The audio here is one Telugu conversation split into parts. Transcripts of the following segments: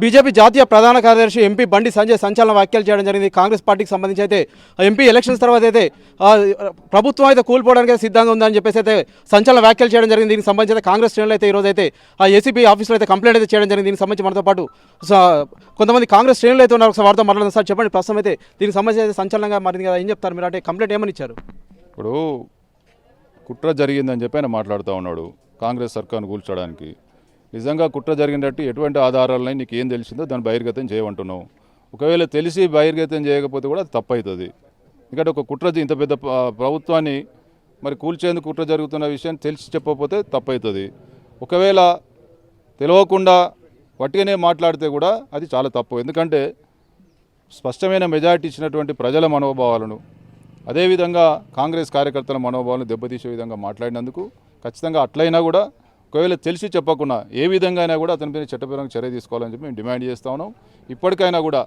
బీజేపీ జాతీయ ప్రధాన కార్యదర్శి ఎంపీ బండి సంజయ్ సంచలన వ్యాఖ్యలు చేయడం జరిగింది. కాంగ్రెస్ పార్టీకి సంబంధించి అయితే ఎంపీ ఎలక్షన్స్ తర్వాత అయితే ప్రభుత్వం అయితే కూలిపోవడానికి సిద్ధంగా ఉందని చెప్పేసి అయితే సంచలన వ్యాఖ్యలు చేయడం జరిగింది. దీనికి సంబంధించి అయితే కాంగ్రెస్ శ్రేణులు అయితే ఈరోజు అయితే ఆ ఏసీపీ ఆఫీస్లో అయితే కంప్లైంట్ అయితే చేయడం జరిగింది. దీనికి సంబంధించి మనతో పాటు స- కొంతమంది కాంగ్రెస్ శ్రేణులు అయితే ఉన్నారు. ఒకసారి వారితో మాట్లాడదాం సార్ చెప్పండి. ప్రస్తుతం అయితే దీనికి సంబంధించి అయితే సంచలనంగా మారింది కదా ఏం చెప్తారు మీరు? అంటే కంప్లైంట్ ఏమని ఇచ్చారు? ఇప్పుడు కుట్ర జరిగిందని చెప్పి ఆయన మాట్లాడుతూ ఉన్నాడు. కాంగ్రెస్ సర్కార్ను కూల్చడానికి. నిజంగా కుట్ర జరిగినట్టు ఎటువంటి ఆధారాలని నీకు ఏం తెలిసిందో దాన్ని బహిర్గతం చేయమంటున్నావు. ఒకవేళ తెలిసి బహిర్గతం చేయకపోతే కూడా అది తప్పు అవుతుంది ఎందుకంటే ఒక కుట్ర ఇంత పెద్ద ప్రభుత్వాన్ని మరి కూల్చేందుకు కుట్ర జరుగుతున్న విషయం తెలిసి చెప్పకపోతే తప్పు అవుతుంది ఒకవేళ తెలియకుండా వట్టిగానే మాట్లాడితే కూడా అది చాలా తప్పు. ఎందుకంటే స్పష్టమైన మెజారిటీ ఇచ్చినటువంటి ప్రజల మనోభావాలను అదేవిధంగా కాంగ్రెస్ కార్యకర్తల మనోభావాలను దెబ్బతీసే విధంగా మాట్లాడినందుకు ఖచ్చితంగా అట్లయినా కూడా ఒకవేళ తెలిసి చెప్పకుండా ఏ విధంగా అయినా కూడా అతని మీద చట్టపరంగా చర్య తీసుకోవాలని చెప్పి మేము డిమాండ్ చేస్తా ఉన్నాం. ఇప్పటికైనా కూడా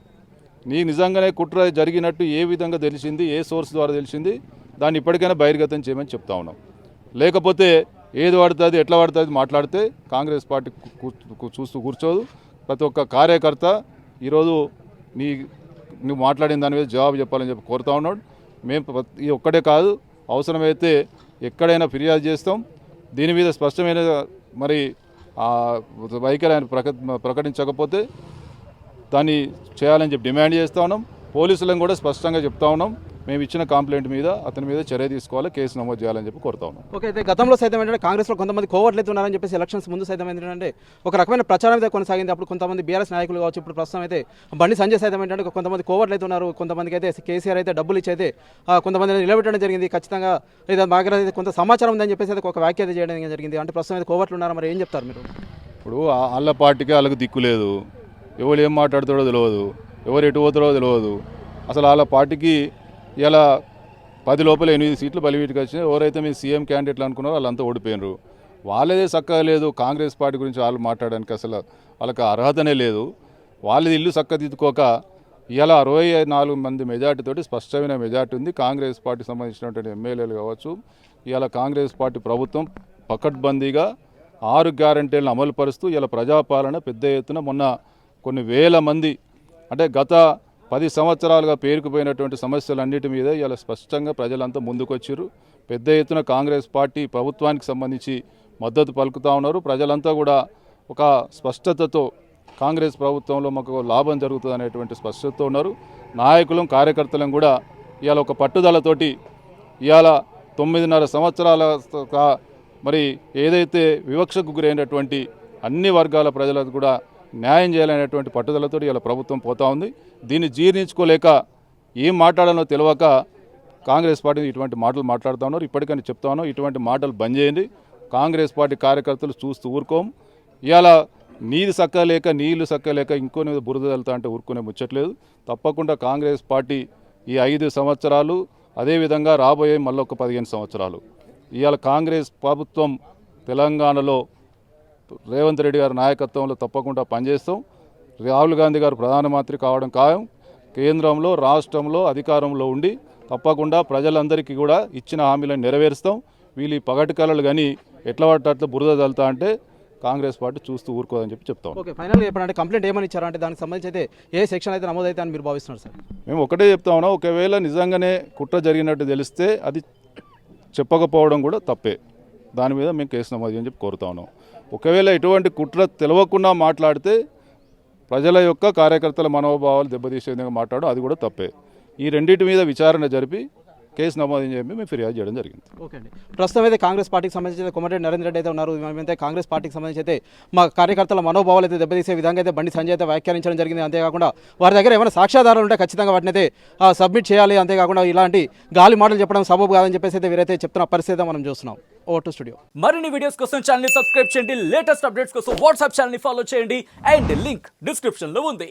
నీ నిజంగానే కుట్ర జరిగినట్టు ఏ విధంగా తెలిసింది ఏ సోర్స్ ద్వారా తెలిసింది దాన్ని ఇప్పటికైనా బహిర్గతం చేయమని చెప్తా ఉన్నాం. లేకపోతే ఏది పడుతుంది ఎట్లా పడుతుంది మాట్లాడితే కాంగ్రెస్ పార్టీ చూస్తూ కూర్చోదు. ప్రతి ఒక్క కార్యకర్త ఈరోజు నీ నువ్వు మాట్లాడిన దాని మీద జవాబు చెప్పాలని చెప్పి కోరుతా ఉన్నాడు. మేము ప్రతి- ఈ ఒక్కటే కాదు అవసరమైతే ఎక్కడైనా ఫిర్యాదు చేస్తాం. దీని మీద స్పష్టమైన మరి వైఖరి ఆయన ప్రక ప్రకటించకపోతే దాన్ని చేయాలని చెప్పి డిమాండ్ చేస్తూ ఉన్నాం. పోలీసులను కూడా స్పష్టంగా చెప్తా ఉన్నాం. మేము ఇచ్చిన కంప్లైంట్ మీద అతని మీద చర్య తీసుకోవాలి కేసు నమోదు చేయాలని చెప్పి కోరుతా ఉన్నాం. ఓకే అయితే గతంలో సైతం ఏంటంటే కాంగ్రెస్లో కొంతమంది కోవర్ట్లు అయితే ఉన్నారని చెప్పేసి ఎలక్షన్స్ ముందు సైతం ఏంటంటే ఒక రకమైన ప్రచారం అయితే కొనసాగింది. అప్పుడు కొంతమంది బీఆర్ఎస్ నాయకులు కావచ్చు ఇప్పుడు ప్రస్తుతం అయితే బండి సంజయ్ సైతం ఏంటంటే కొంతమంది కోవర్ట్లు అయితే ఉన్నారు కొంతమందికి అయితే కేసీఆర్ అయితే డబ్బులు ఇచ్చి అయితే ఆ, కొంతమందిని నిలబెట్టడం జరిగింది. ఖచ్చితంగా ఇది మా దగ్గర కొంత సమాచారం ఉందని చెప్పేసి అయితే ఒక వ్యాఖ్య అయితే చేయడం జరిగింది. అంటే ప్రస్తుతం అయితే కోవర్ట్లు ఉన్నారు? మరి ఏం చెప్తారు మీరు? ఇప్పుడు వాళ్ళ పార్టీకి వాళ్ళకి దిక్కు లేదు. ఎవరు ఏం మాట్లాడతాడో తెలియదు ఎవరు ఎటు పోతారో తెలియదు అసలు వాళ్ళ పార్టీకి ఇలా పది లోపల ఎనిమిది సీట్లు బలివీటికి వచ్చినాయి. ఎవరైతే మేము సీఎం క్యాండిడేట్లు అనుకున్నారో వాళ్ళంతా ఓడిపోయినారు. వాళ్ళదే చక్కగా లేదు. కాంగ్రెస్ పార్టీ గురించి వాళ్ళు మాట్లాడడానికి అసలు వాళ్ళకి అర్హతనే లేదు. వాళ్ళది ఇల్లు చక్కదిద్దుకోక ఇలా అరవై నాలుగు మంది మెజార్టీతోటి స్పష్టమైన మెజార్టీ ఉంది. కాంగ్రెస్ పార్టీకి సంబంధించినటువంటి ఎమ్మెల్యేలు కావచ్చు ఇలా కాంగ్రెస్ పార్టీ ప్రభుత్వం పకడ్బందీగా ఆరు గ్యారంటీలను అమలు పరుస్తూ ఇలా ప్రజాపాలన పెద్ద ఎత్తున మొన్న కొన్ని వేల మంది అంటే గత పది సంవత్సరాలుగా పేరుకుపోయినటువంటి సమస్యలన్నిటి మీద ఇలా స్పష్టంగా ప్రజలంతా ముందుకొచ్చారు పెద్ద ఎత్తున కాంగ్రెస్ పార్టీ ప్రభుత్వానికి సంబంధించి మద్దతు పలుకుతా ఉన్నారు. ప్రజలంతా కూడా ఒక స్పష్టతతో కాంగ్రెస్ ప్రభుత్వంలో మాకు లాభం జరుగుతుంది అనేటువంటి స్పష్టతతో ఉన్నారు. నాయకులం కార్యకర్తలం కూడా ఇవాళ ఒక పట్టుదలతోటి ఇవాళ తొమ్మిదిన్నర సంవత్సరాల మరి ఏదైతే వివక్షకు గురైనటువంటి అన్ని వర్గాల ప్రజలకు కూడా న్యాయం చేయాలనేటువంటి పట్టుదలతో ఇలా ప్రభుత్వం పోతా ఉంది. దీన్ని జీర్ణించుకోలేక ఏం మాట్లాడాలో తెలియక కాంగ్రెస్ పార్టీ ఇటువంటి మాటలు మాట్లాడుతూ ఉన్నారు. ఇప్పటికైనా చెప్తా ఉన్నాం ఇటువంటి మాటలు బంద్ చేయండి. కాంగ్రెస్ పార్టీ కార్యకర్తలు చూస్తూ ఊరుకోం. ఇవాళ నీరు సక్కలేక నీళ్ళు సక్కలేక ఇంకో బురద వెళ్తా అంటే ఊరుకునే ముచ్చట్లేదు. తప్పకుండా కాంగ్రెస్ పార్టీ ఈ ఐదు సంవత్సరాలు అదేవిధంగా రాబోయే మళ్ళొక పదిహేను సంవత్సరాలు. ఇవాళ కాంగ్రెస్ ప్రభుత్వం తెలంగాణలో రేవంత్ రెడ్డి గారి నాయకత్వంలో తప్పకుండా పనిచేస్తాం. రాహుల్ గాంధీ గారు ప్రధానమంత్రి కావడం ఖాయం. కేంద్రంలో రాష్ట్రంలో అధికారంలో ఉండి తప్పకుండా ప్రజలందరికీ కూడా ఇచ్చిన హామీలను నెరవేరుస్తాం. వీళ్ళు ఈ పగటి కళలు కానీ ఎట్లా పడితే అట్లా బురద చల్లుతా అంటే కాంగ్రెస్ పార్టీ చూస్తూ ఊరుకోదని చెప్పి చెప్తాం ఓకే ఫైనల్గా చెప్పండి కంప్లైంట్ ఏమని ఇచ్చారు? అంటే దానికి సంబంధించి అయితే ఏ సెక్షన్ అయితే నమోదైతే అని మీరు భావిస్తున్నారు సార్? మేము ఒకటే చెప్తా ఉన్నాం. ఒకవేళ నిజంగానే కుట్ర జరిగినట్టు తెలిస్తే అది చెప్పకపోవడం కూడా తప్పే. దాని మీద మేము కేసు నమోదు అని చెప్పి కోరుతా ఉన్నాం. ఒకవేళ ఎటువంటి కుట్ర తెలవకుండా మాట్లాడితే ప్రజల యొక్క కార్యకర్తల మనోభావాలు దెబ్బతీసే విధంగా మాట్లాడడం అది కూడా తప్పే. ఈ రెండింటి మీద విచారణ జరిపి కేసు నమోదు చెప్పి మేము ఫిర్యాదు చేయడం జరిగింది. ఓకే అండి. ప్రస్తుతం అయితే కాంగ్రెస్ పార్టీకి సంబంధించి అయితే కోమటిరెడ్డి నరేంద్ర రెడ్డి అయితే ఉన్నారు. మేమైతే కాంగ్రెస్ పార్టీకి సంబంధించి అయితే మా కార్యకర్తల మనోభావాలు అయితే దెబ్బతీసే విధంగా అయితే బండి సంజయ్ అయితే వ్యాఖ్యానించడం జరిగింది. అంతేకాకుండా వారి దగ్గర ఏమైనా సాక్ష్యాధారాలు ఉంటే ఖచ్చితంగా వాటిని అయితే సబ్మిట్ చేయాలి. అంతేకాకుండా ఇలాంటి గాలి మాటలు చెప్పడం సబబు కాదని చెప్పేసి అయితే వీరైతే చెప్తున్న పరిస్థితి అయితే మనం చూస్తున్నాం. O two studio. మరిన్ని వీడియోస్ కోసం ఛానల్ని సబ్స్క్రైబ్ చేయండి. లేటెస్ట్ అప్డేట్స్ కోసం వాట్సాప్ ఛానల్ని ఫాలో చేయండి. అండ్ లింక్ డిస్క్రిప్షన్లో ఉంది.